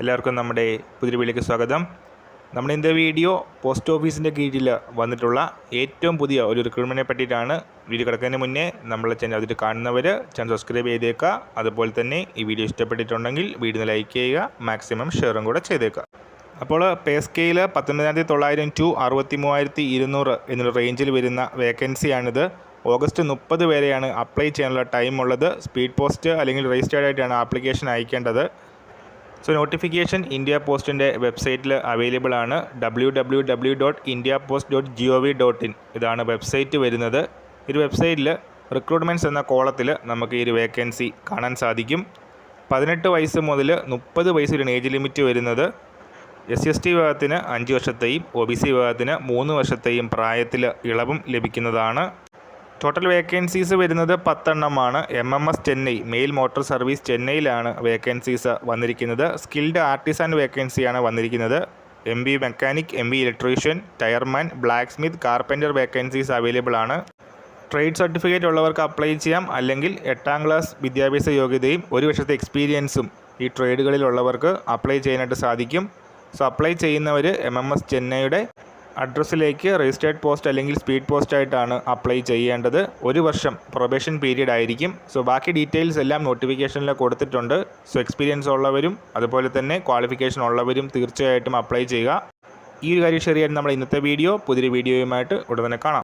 എല്ലാവർക്കും നമ്മുടെ പുതിയ വീഡിയോയ്ക്ക് സ്വാഗതം. നമ്മുടെ ഇന്നത്തെ വീഡിയോ പോസ്റ്റ് ഓഫീസിന്റെ കീഴിൽ വന്നിട്ടുള്ള ഏറ്റവും പുതിയ ഒരു റിക്രൂട്ട്മെന്റിനെ പറ്റിയിട്ടാണ് വീഡിയോ കിടക്കുന്നതിന് മുന്നേ നമ്മളെ ചാനൽ അതിൽ കാണുന്നവർ ചാനൽ സബ്സ്ക്രൈബ് ചെയ്തേക്കുക. അതുപോലെ തന്നെ ഈ വീഡിയോ ഇഷ്ടപ്പെട്ടിട്ടുണ്ടെങ്കിൽ വീഡിയോ ലൈക്ക് ചെയ്യുക മാക്സിമം ഷെയറും കൂടെ ചെയ്തേക്കുക. അപ്പോൾ പേ സ്കെയിൽ പത്തൊൻപതിനായിരത്തി തൊള്ളായിരം ടു അറുപത്തി മൂവായിരത്തി ഇരുന്നൂറ് എന്നുള്ള റേഞ്ചിൽ വരുന്ന വേക്കൻസിയാണിത് ഓഗസ്റ്റ് മുപ്പത് വരെയാണ് അപ്ലൈ ചെയ്യാനുള്ള ടൈം ഉള്ളത്. സ്പീഡ് പോസ്റ്റ് അല്ലെങ്കിൽ രജിസ്റ്റേർഡ് ആയിട്ടാണ് ആപ്ലിക്കേഷൻ അയക്കേണ്ടത്. സോ നോട്ടിഫിക്കേഷൻ ഇന്ത്യ പോസ്റ്റിന്റെ വെബ്സൈറ്റിൽ അവൈലബിൾ ആണ് W W W dot India post dot G O V dot in ഇതാണ് വെബ്സൈറ്റ് വരുന്നത്. ഈ വെബ്സൈറ്റിൽ റിക്രൂട്ട്മെന്റ്സ് എന്ന കോളത്തിൽ നമുക്ക് ഈ ഒരു വേക്കൻസി കാണാൻ സാധിക്കും. പതിനെട്ട് വയസ്സ് മുതൽ മുപ്പത് വയസ്സ് ഒരു ഏജ് ലിമിറ്റ് വരുന്നത്. എസ് എസ് ടി വിഭാഗത്തിന് അഞ്ച് വർഷത്തെയും ഒ ബി സി വിഭാഗത്തിന് മൂന്ന് വർഷത്തെയും പ്രായത്തിൽ ഇളവും ലഭിക്കുന്നതാണ്. ടോട്ടൽ വേക്കൻസീസ് വരുന്നത് പത്തെണ്ണമാണ്. M M S Chennai mail motor service ചെന്നൈയിലാണ് vacancies വന്നിരിക്കുന്നത്. സ്കിൽഡ് ആർട്ടിസാൻ വേക്കൻസിയാണ് വന്നിരിക്കുന്നത്. M B mechanic M B electrician tyreman blacksmith carpenter vacancies available ആണ്. ട്രേഡ് സർട്ടിഫിക്കറ്റ് ഉള്ളവർക്ക് അപ്ലൈ ചെയ്യാം. അല്ലെങ്കിൽ എട്ടാം ക്ലാസ് വിദ്യാഭ്യാസ യോഗ്യതയും ഒരു വർഷത്തെ എക്സ്പീരിയൻസും ഈ ട്രേഡുകളിലുള്ളവർക്ക് അപ്ലൈ ചെയ്യാനായിട്ട് സാധിക്കും. സോ അപ്ലൈ ചെയ്യുന്നവർ എം എം എസ് ചെന്നൈയുടെ അഡ്രസ്സിലേക്ക് രജിസ്റ്റേർഡ് പോസ്റ്റ് അല്ലെങ്കിൽ സ്പീഡ് പോസ്റ്റ് ആയിട്ടാണ് അപ്ലൈ ചെയ്യേണ്ടത്. ഒരു വർഷം പ്രൊബേഷൻ പീരീഡ് ആയിരിക്കും. സോ ബാക്കി ഡീറ്റെയിൽസ് എല്ലാം നോട്ടിഫിക്കേഷനിൽ കൊടുത്തിട്ടുണ്ട്. സോ എക്സ്പീരിയൻസ് ഉള്ളവരും അതുപോലെ തന്നെ ക്വാളിഫിക്കേഷൻ ഉള്ളവരും തീർച്ചയായിട്ടും അപ്ലൈ ചെയ്യുക. ഈ ഒരു കാര്യം ചെയ്യാൻ നമ്മൾ ഇന്നത്തെ വീഡിയോ പുതിയൊരു വീഡിയോയുമായിട്ട് ഉടനെ കാണാം.